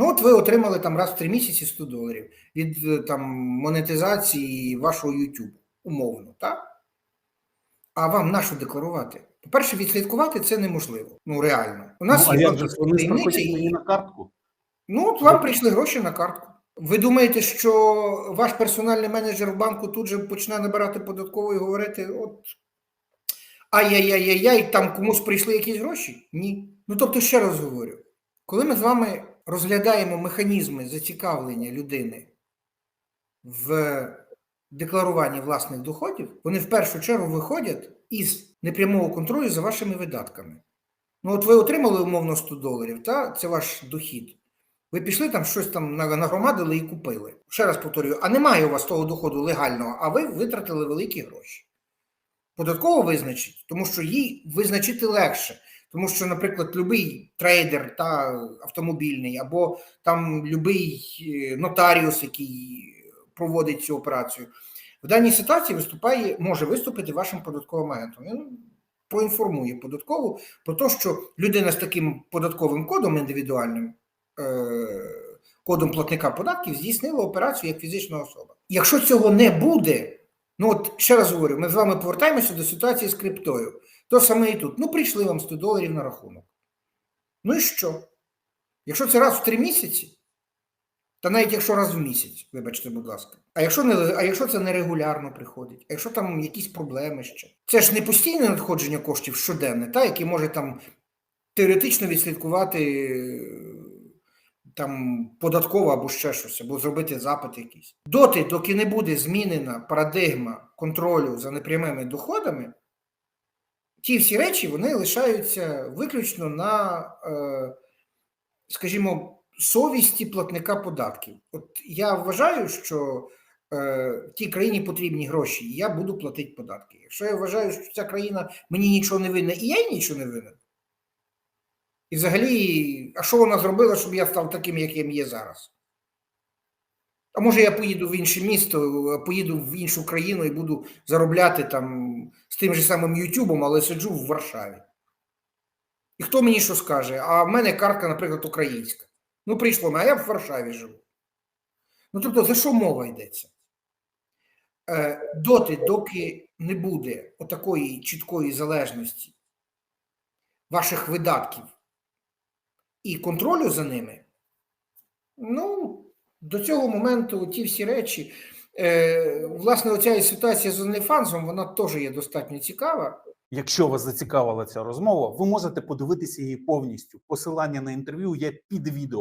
Ну, от ви отримали там раз в три місяці 100 доларів від е, там монетизації вашого YouTube, умовно, так? А вам на що декларувати? По-перше, відслідкувати це неможливо. Ну, реально. У нас ну, а є як же вони мені на картку? Ну, от вам прийшли гроші на картку. Ви думаєте, що ваш персональний менеджер в банку тут же почне набирати податково і говорити: от ай-яй-яй-яй, там комусь прийшли якісь гроші? Ні. Ну тобто, ще раз говорю, коли ми з вами розглядаємо механізми зацікавлення людини в декларуванні власних доходів, вони в першу чергу виходять із непрямого контролю за вашими видатками. Ну, от ви отримали умовно 100 доларів, та це ваш дохід. Ви пішли там щось там нагромадили і купили. Ще раз повторюю, а немає у вас того доходу легального, а ви витратили великі гроші. Податково визначить, тому що їй визначити легше. Тому що, наприклад, будь-який трейдер та автомобільний, або там будь-який е, нотаріус, який проводить цю операцію, в даній ситуації виступає, може виступити вашим податковим агентом. Він проінформує податкову про те, що людина з таким податковим кодом індивідуальним е, кодом платника податків здійснила операцію як фізична особа. Якщо цього не буде, ну от ще раз говорю, ми з вами повертаємося до ситуації з криптою. То саме і тут. Ну, прийшли вам 100 доларів на рахунок. Ну і що? Якщо це раз в три місяці, та навіть якщо раз в місяць, вибачте, будь ласка. А якщо не а якщо це нерегулярно приходить, а якщо там якісь проблеми ще, це ж не постійне надходження коштів щоденне, та яке може там теоретично відслідкувати е, там податково або ще щось, або зробити запит якийсь. Доти, доки не буде змінена парадигма контролю за непрямими доходами, ті всі речі вони лишаються виключно на, е, скажімо, совісті платника податків. От я вважаю, що е, тій країні потрібні гроші, і я буду платити податки. Якщо я вважаю, що ця країна мені нічого не винна, і я їй нічого не винен. І взагалі, а що вона зробила, щоб я став таким, яким є зараз? А може я поїду в інше місто, поїду в іншу країну і буду заробляти там з тим же самим Ютубом, але сиджу в Варшаві. І хто мені що скаже? А в мене картка, наприклад, українська. Ну, прийшло, а я в Варшаві живу. Ну, тобто, за що мова йдеться? Е, доти, доки не буде отакої чіткої залежності ваших видатків і контролю за ними, ну, до цього моменту ті всі речі. Е, власне, оця і ситуація з OnlyFans, вона теж є достатньо цікава. Якщо вас зацікавила ця розмова, ви можете подивитися її повністю. Посилання на інтерв'ю є під відео.